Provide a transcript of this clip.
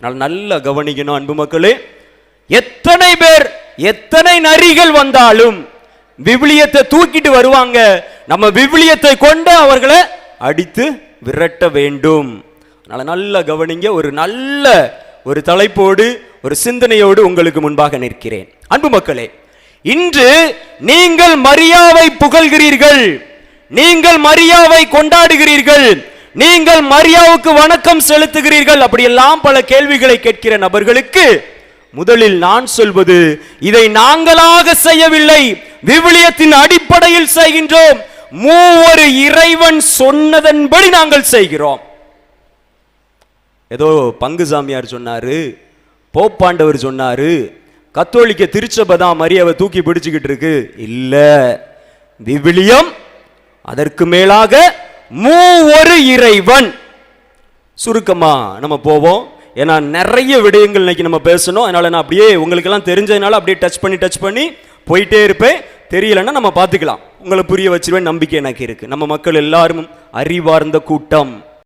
அதனால் நல்லா கவனிக்கணும் அன்பு மக்களே. எத்தனை பேர் எத்தனை நரிகள் வந்தாலும் விவிலியத்தை தூக்கிட்டு வருவாங்க. நம்ம விவிலியத்தை கொண்டு அவர்களை அடித்து விரட்ட வேண்டும். அதனால் நல்லா கவனிங்க ஒரு நல்ல ஒரு தலைப்போடு ஒரு சிந்தனையோடு உங்களுக்கு முன்பாக நிற்கிறேன். அன்பு மக்களே இன்று நீங்கள் மரியாவை புகழ்கிறீர்கள். நீங்கள் மரியாவை கொண்டாடுகிறீர்கள். நீங்கள் மரியாவுக்கு வணக்கம் செலுத்துகிறீர்கள் அப்படியெல்லாம் பல கேள்விகளை கேட்கிற நபர்களுக்கு முதலில் நான் சொல்வது இதை நாங்களாக செய்யவில்லை விவிலியத்தின் அடிப்படையில் செய்கின்றோம் மூவரு இறைவன் சொன்னதன்படி நாங்கள் செய்கிறோம். ஏதோ பங்கு சாமியார் சொன்னாரு போப்பாண்டவர் சொன்னாரு கத்தோலிக்க திருச்சபை தான் மரியாவை தூக்கி பிடிச்சுக்கிட்டு இருக்கு. இல்ல விவிலியம் அதற்கு மேலாக மூவொரு இறைவன். சுருக்கமா நம்ம போவோம். ஏன்னா நிறைய விடயங்கள் இன்னைக்கு நம்ம பேசணும். அதனால நான் அப்படியே உங்களுக்கெல்லாம் தெரிஞ்சதுனால அப்படியே டச் பண்ணி டச் பண்ணி போயிட்டே இருப்பேன். தெரியலன்னா நம்ம பார்த்துக்கலாம். உங்களை புரிய வச்சிருவேன். நம்பிக்கை எனக்கு இருக்கு. நம்ம மக்கள் எல்லாரும் அறிவார்ந்த கூட்டம்.